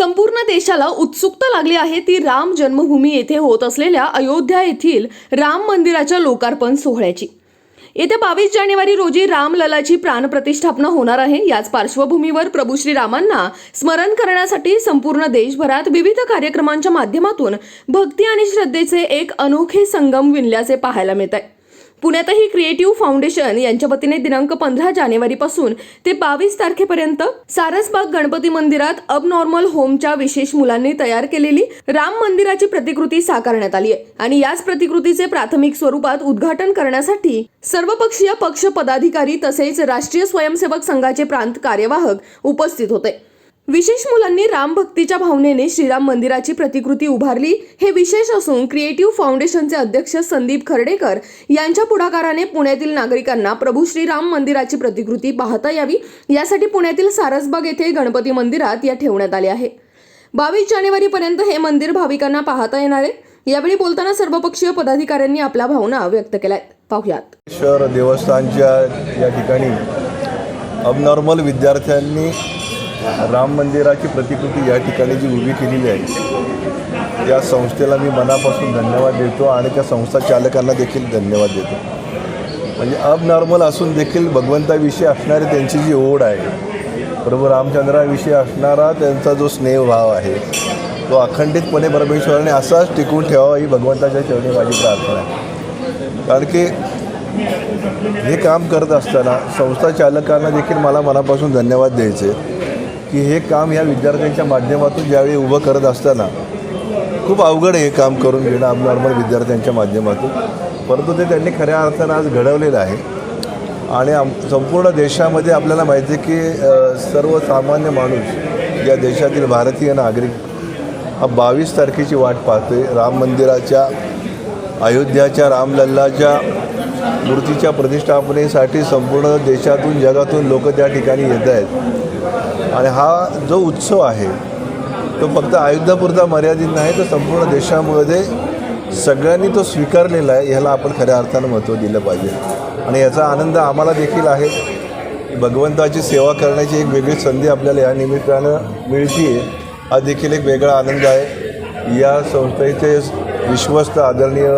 संपूर्ण देशाला उत्सुकता लागली आहे ती राम जन्मभूमी येथे होत असलेल्या अयोध्या येथील राम मंदिराच्या लोकार्पण सोहळ्याची. येत्या बावीस जानेवारी रोजी रामललाची प्राणप्रतिष्ठापना होणार आहे. याच पार्श्वभूमीवर प्रभू श्रीरामांना स्मरण करण्यासाठी संपूर्ण देशभरात विविध कार्यक्रमांच्या माध्यमातून भक्ती आणि श्रद्धेचे एक अनोखे संगम विणल्याचे पाहायला मिळत आहे पुण्यातही क्रिएटिव्ह फाउंडेशन यांच्या वतीने दिनांक पंधरा जानेवारीपासून ते बावीस तारखेपर्यंत सारसबाग गणपती मंदिरात अबनॉर्मल होमच्या विशेष मुलांनी तयार केलेली राम मंदिराची प्रतिकृती साकारण्यात आली आहे. आणि याच प्रतिकृतीचे प्राथमिक स्वरूपात उद्घाटन करण्यासाठी सर्वपक्षीय पक्ष पदाधिकारी तसेच राष्ट्रीय स्वयंसेवक संघाचे प्रांत कार्यवाहक उपस्थित होते. विशेष मुलांनी राम भक्तीच्या भावनेने श्रीराम मंदिराची प्रतिकृती उभारली. हे विशेष असून क्रिएटिव्ह फाउंडेशनचे अध्यक्ष संदीप खर्डेकर यांच्या पुढाकाराने पुण्यातील नागरिकांना प्रभू श्रीराम मंदिराची प्रतिकृती पाहता यावी. यासाठी पुण्यातील सारसबाग येथे गणपती मंदिरात या ठेवण्यात आले आहे. बावीस जानेवारीपर्यंत हे मंदिर भाविकांना पाहता येणार आहे. यावेळी बोलताना सर्वपक्षीय पदाधिकाऱ्यांनी आपल्या भावना व्यक्त केल्या पाहुयात. शहर देवस्थानच्या या ठिकाणी अबनॉर्मल विद्यार्थ्यांनी राम मंदिराची प्रतिकृती या ठिकाणी जी उभी केलेली आहे त्या संस्थेला मी मनापासून धन्यवाद देतो आणि त्या संस्था चालकांना देखील धन्यवाद देतो. म्हणजे अबनॉर्मल असून देखील भगवंताविषयी असणारी त्यांची जी ओढ आहे प्रभू रामचंद्राविषयी असणारा त्यांचा जो स्नेहभाव आहे तो अखंडितपणे परमेश्वराने असाच टिकून ठेवावा ही भगवंताच्या चरणी माझी प्रार्थना आहे. कारण की हे काम करत असताना संस्था चालकांना देखील मला मनापासून धन्यवाद द्यायचे. की हे काम या विद्यार्थ्यांच्या माध्यमातून ज्यावेळी उभं करत असताना खूप अवघड आहे हे काम करून घेणं अबनॉर्मल विद्यार्थ्यांच्या माध्यमातून. परंतु ते त्यांनी खऱ्या अर्थानं आज घडवलेलं आहे. आणि आम संपूर्ण देशामध्ये आपल्याला माहिती आहे की सर्वसामान्य माणूस या देशातील भारतीय नागरिक हा बावीस तारखेची वाट पाहतोय. राम मंदिराच्या अयोध्याच्या रामलल्लाच्या मूर्तीच्या प्रतिष्ठापनेसाठी संपूर्ण देशातून जगातून लोक त्या ठिकाणी येत आहेत. आणि हा जो उत्सव आहे तो फक्त अयोध्यापुरता मर्यादित नाही तर संपूर्ण देशामध्ये सगळ्यांनी तो स्वीकारलेला आहे ह्याला आपण खऱ्या अर्थानं महत्त्व दिलं पाहिजे. आणि याचा आनंद आम्हाला देखील आहे. भगवंताची सेवा करण्याची एक वेगळी संधी आपल्याला या निमित्तानं मिळते हा देखील एक वेगळा आनंद आहे. या संस्थेचे विश्वस्त आदरणीय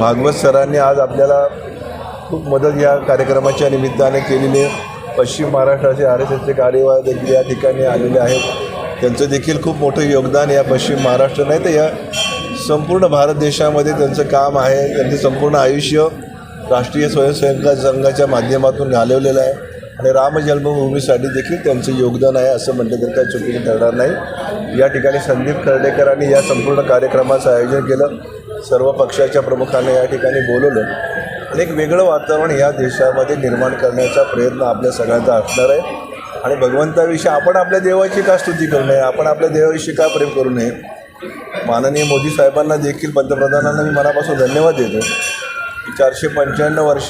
भागवत सरांनी आज आपल्याला खूप मदत या कार्यक्रमाच्या निमित्ताने केलेली आहे. पश्चिम महाराष्ट्राचे आर एस एसचे कार्यवाह देखील या ठिकाणी आलेले आहेत. त्यांचं देखील खूप मोठं योगदान या पश्चिम महाराष्ट्र नाही तर या संपूर्ण भारत देशामध्ये त्यांचं काम आहे. त्यांचं संपूर्ण आयुष्य राष्ट्रीय स्वयंसेवक संघाच्या माध्यमातून घालवलेलं आहे. आणि राम जन्मभूमीसाठी देखील त्यांचं योगदान आहे असं म्हटलं तर काही चुकीचं ठरणार नाही. या ठिकाणी संदीप खर्डेकरांनी या संपूर्ण कार्यक्रमाचं आयोजन केलं. सर्व पक्षाच्या प्रमुखांना या ठिकाणी बोलवलं. आणि एक वेगळं वातावरण या देशामध्ये निर्माण करण्याचा प्रयत्न आपल्या सगळ्यांचा असणार आहे. आणि भगवंताविषयी आपण आपल्या देवाची का स्तुती करू नये? आपण आपल्या देवाविषयी का प्रेम करू नये? माननीय मोदी साहेबांना देखील पंतप्रधानांना मी मनापासून धन्यवाद देतो. चारशे पंच्याण्णव वर्ष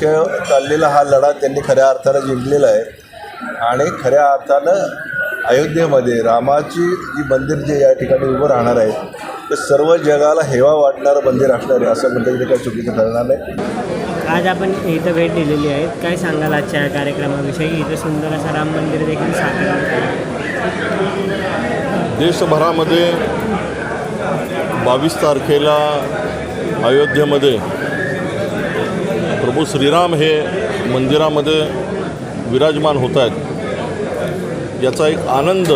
चाललेला हा लढा त्यांनी खऱ्या अर्थानं जिंकलेला आहे. आणि खऱ्या अर्थानं अयोध्येमध्ये रामाची जी मंदिर जे या ठिकाणी उभं राहणार आहे ते सर्व जगाला हेवा वाटणारं मंदिर असणार आहे असं म्हणलं तरी काही चुकीचं ठरणार नाही. आज आपण इथं भेट दिलेली आहे. काय सांगाल आजच्या या कार्यक्रमाविषयी? इथं सुंदर असं राम मंदिर देखील साकारण्यात देशभरामध्ये बावीस तारखेला अयोध्येमध्ये प्रभू श्रीराम हे मंदिरामध्ये विराजमान होत आहेत. याचा एक आनंद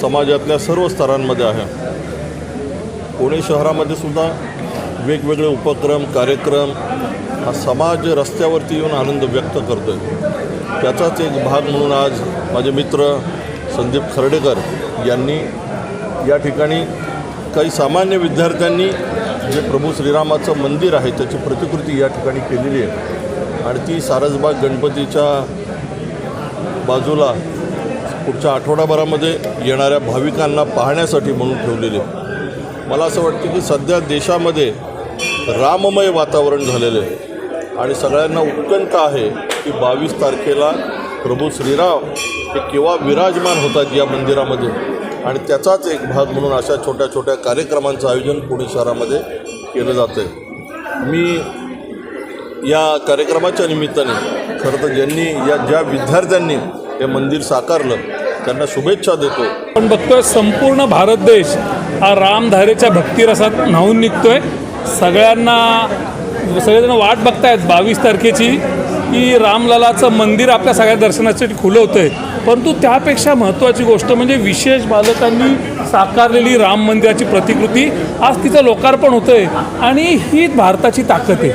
समाजातल्या सर्व स्तरांमध्ये आहे. पुणे शहरामध्ये सुद्धा वेगवेगळे उपक्रम कार्यक्रम हा समाज रस्त्यावरती येऊन आनंद व्यक्त करतो आहे त्याचाच एक भाग म्हणून आज माझे मित्र संदीप खर्डेकर यांनी या ठिकाणी काही सामान्य विद्यार्थ्यांनी जे प्रभू श्रीरामाचं मंदिर आहे त्याची प्रतिकृती या ठिकाणी केलेली आहे. आणि ती सारसबाग गणपतीच्या बाजूला पुढच्या आठवडाभरामध्ये येणाऱ्या भाविकांना पाहण्यासाठी म्हणून ठेवलेली आहे. मला असं वाटतं की सध्या देशामध्ये राममय वातावरण झालेलं आहे. आणि सगळ्यांना उत्कंठ आहे की बावीस तारखेला प्रभू श्रीराम हे केव्हा विराजमान होतात या मंदिरामध्ये. आणि त्याचाच एक भाग म्हणून अशा छोट्या छोट्या कार्यक्रमांचं आयोजन पुणे शहरामध्ये केलं जातं आहे मी या कार्यक्रमाच्या निमित्ताने खरं तर ज्यांनी या ज्या विद्यार्थ्यांनी हे मंदिर साकारलं त्यांना शुभेच्छा देतो. आपण बघतोय संपूर्ण भारत देश हा रामधारेच्या भक्तिरसात न्हावून निघतोय. सगळ्यांना सगळेजण वाट बघतायत बावीस तारखेची की रामललाचं मंदिर आपल्या सगळ्या दर्शनासाठी खुलं होतं आहे परंतु त्यापेक्षा महत्त्वाची गोष्ट म्हणजे विशेष बालकांनी साकारलेली राम मंदिराची प्रतिकृती आज तिचं लोकार्पण होतं आहे आणि ही भारताची ताकद आहे.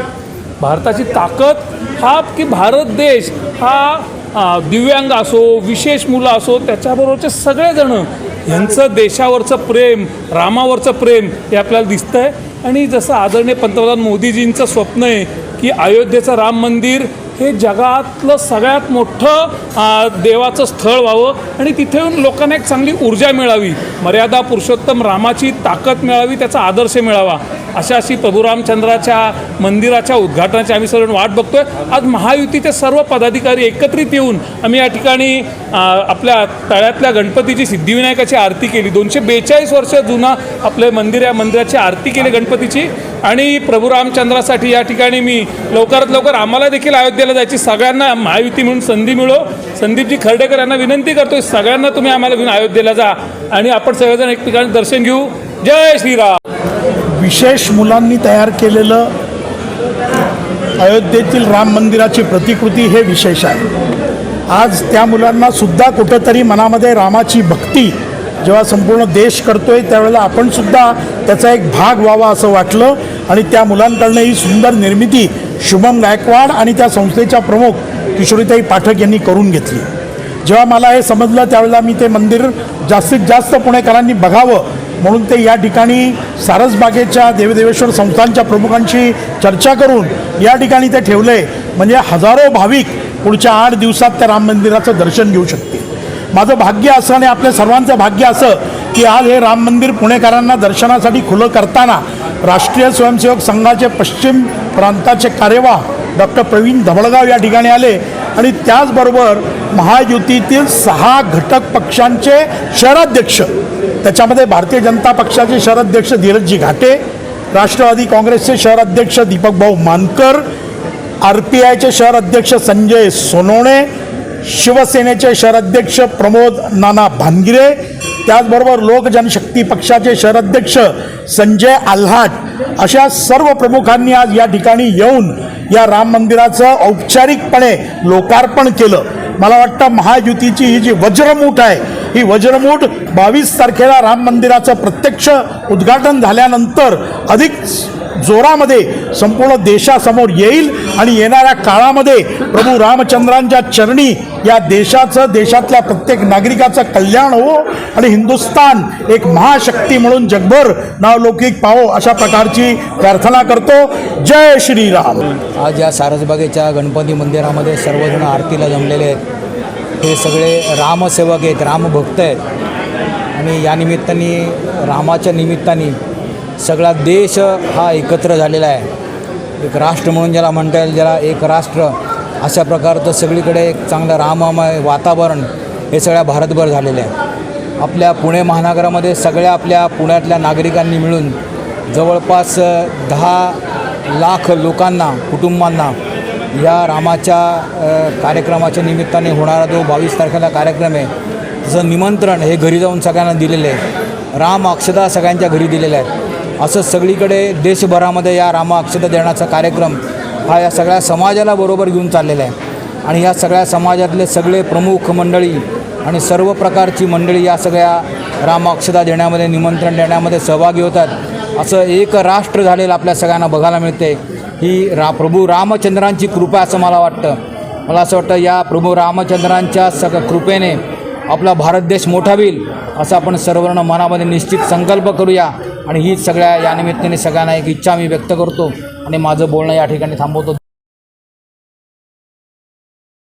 भारताची ताकद हा की भारत देश हा दिव्यांग असो विशेष मुलं असो त्याच्याबरोबरचे सगळेजणं ह्यांचं देशावरचं प्रेम रामावरचं प्रेम हे आपल्याला दिसतं आहे आणि जसं आदरणीय पंतप्रधान मोदीजींचं स्वप्न आहे की अयोध्येचं राम मंदिर हे जगातलं सगळ्यात मोठं देवाचं स्थळ व्हावं. आणि तिथे येऊन लोकांना एक चांगली ऊर्जा मिळावी. मर्यादा पुरुषोत्तम रामाची ताकद मिळावी त्याचा आदर्श मिळावा. अशा अशी प्रभुरामचंद्राच्या मंदिराच्या उद्घाटनाची आम्ही सर्व वाट बघतोय. आज महायुतीचे सर्व पदाधिकारी एकत्रित येऊन आम्ही या ठिकाणी आपल्या तळ्यातल्या गणपतीची सिद्धिविनायकाची आरती केली. दोनशे बेचाळीस वर्ष जुना आपले मंदिर या मंदिराची आरती केली गणपतीची. आणि प्रभू रामचंद्रासाठी या ठिकाणी मी लवकरात लवकर आम्हाला देखील अयोध्येला जायची सगळ्यांना महायुती म्हणून संधी मिळो. संदीपजी खर्डेकर यांना विनंती करतो सगळ्यांना तुम्ही आम्हाला घेऊन अयोध्येला जा आणि आपण सगळेजण एक ठिकाणी दर्शन घेऊ. जय श्रीराम. विशेष मुलांनी तयार केलेलं अयोध्येतील राम मंदिराची प्रतिकृती हे विशेष आहे. आज त्या मुलांना सुद्धा कुठंतरी मनामध्ये रामाची भक्ती जेव्हा संपूर्ण देश करतोय त्यावेळेला आपण सुद्धा त्याचा एक भाग व्हावा असं वाटलं. आणि त्या मुलांकडनं ही सुंदर निर्मिती शुभम गायकवाड आणि त्या संस्थेच्या प्रमुख किशोरीताई पाठक यांनी करून घेतली. जेव्हा मला हे समजलं त्यावेळेला मी ते मंदिर जास्तीत जास्त पुणेकरांनी बघावं म्हणून ते या ठिकाणी सारसबागेच्या देवदेवेश्वर संस्थांच्या प्रमुखांशी चर्चा करून या ठिकाणी ते ठेवले म्हणजे हजारो भाविक पुढच्या आठ दिवसात त्या राम मंदिराचं दर्शन घेऊ शकतील. माझं भाग्य असं आणि आपल्या सर्वांचं भाग्य असं की आज हे राम मंदिर पुणेकरांना दर्शनासाठी खुलं करताना राष्ट्रीय स्वयंसेवक संघाचे पश्चिम प्रांताचे कार्यवाह डॉक्टर प्रवीण धबळगाव या ठिकाणी आले. आणि त्याचबरोबर महायुतीतील सहा घटक पक्षांचे शहराध्यक्ष त्याच्यामध्ये भारतीय जनता पक्षाचे शहराध्यक्ष धीरजजी घाटे राष्ट्रवादी काँग्रेसचे शहराध्यक्ष दीपक भाऊ मानकर आर पी आयचे शहराध्यक्ष संजय सोनवणे शिवसेनेचे शहराध्यक्ष प्रमोद नाना भानगिरे त्याचबरोबर लोक जनशक्ती पक्षाचे शहराध्यक्ष संजय आल्हाट अशा सर्व प्रमुखांनी आज या ठिकाणी येऊन या राम मंदिराचं औपचारिकपणे लोकार्पण केलं. मला वाटतं महायुतीची ही जी वज्रमूठ आहे ही वज्रमूठ बावीस तारखेला राम मंदिराचं प्रत्यक्ष उद्घाटन झाल्यानंतर अधिक जोरामध्ये संपूर्ण देशासमोर येईल आणि येणाऱ्या काळामध्ये प्रभू रामचंद्रांच्या चरणी या देशाचं देशातल्या प्रत्येक नागरिकाचं कल्याण हो आणि हिंदुस्तान एक महाशक्ती म्हणून जगभर नावलौकिक पाहो अशा प्रकारची प्रार्थना करतो. जय श्रीराम. आज या सारसबागेच्या गणपती मंदिरामध्ये सर्वजण आरतीला जमलेले आहेत. हे सगळे रामसेवक आहेत रामभक्त आहेत. आणि या निमित्ताने रामाच्या निमित्ताने सगळा देश हा एकत्र झालेला आहे. एक राष्ट्र म्हणून ज्याला म्हणता येईल ज्याला एक राष्ट्र अशा प्रकारचं सगळीकडे एक चांगलं राममय वातावरण हे सगळ्या भारतभर झालेलं आहे. आपल्या पुणे महानगरामध्ये सगळ्या आपल्या पुण्यातल्या नागरिकांनी मिळून जवळपास दहा लाख लोकांना कुटुंबांना या रामाच्या कार्यक्रमाच्या निमित्ताने होणारा जो बावीस तारखेला कार्यक्रम आहे त्याचं निमंत्रण हे घरी जाऊन सगळ्यांना दिलेलं आहे. राम अक्षदा सगळ्यांच्या घरी दिलेल्या आहेत. असं सगळीकडे देशभरामध्ये या राम अक्षता देण्याचा कार्यक्रम हा या सगळ्या समाजाला बरोबर घेऊन चाललेला आहे. आणि या सगळ्या समाजातले सगळे प्रमुख मंडळी आणि सर्व प्रकारची मंडळी या सगळ्या रामाक्षता देण्यामध्ये निमंत्रण देण्यामध्ये सहभागी होतात. असं एक राष्ट्र झालेलं आपल्या सगळ्यांना बघायला मिळते. ही रा प्रभू रामचंद्रांची कृपा असं मला वाटतं. मला असं वाटतं या प्रभू रामचंद्रांच्या सग कृपेने आपला भारत देश मोठा होईल असं आपण सर्वांना मनामध्ये निश्चित संकल्प करूया. आणि ही सगळ्या या निमित्ताने सगळ्यांना एक इच्छा मी व्यक्त करतो आणि माझं बोलणं या ठिकाणी थांबवतो.